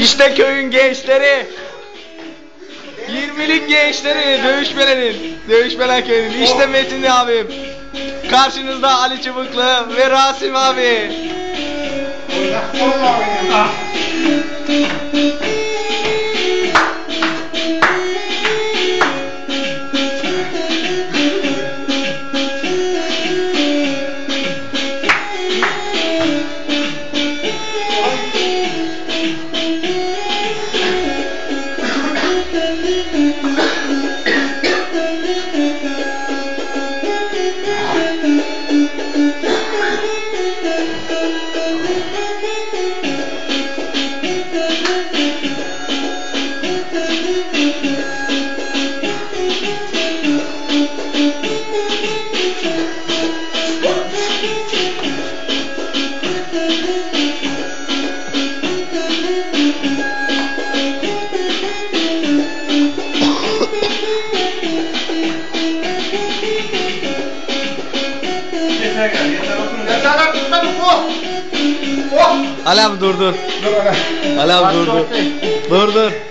İşte köyün gençleri. 20'lik gençleri dövüşmelerin. Dövüşmeler köyünün. İşte Metin abim. Karşınızda Ali Çubuklu ve Rasim abi. 我操你妈 Alam dur dur. Dur Alam. Alam dur dur. Dur dur.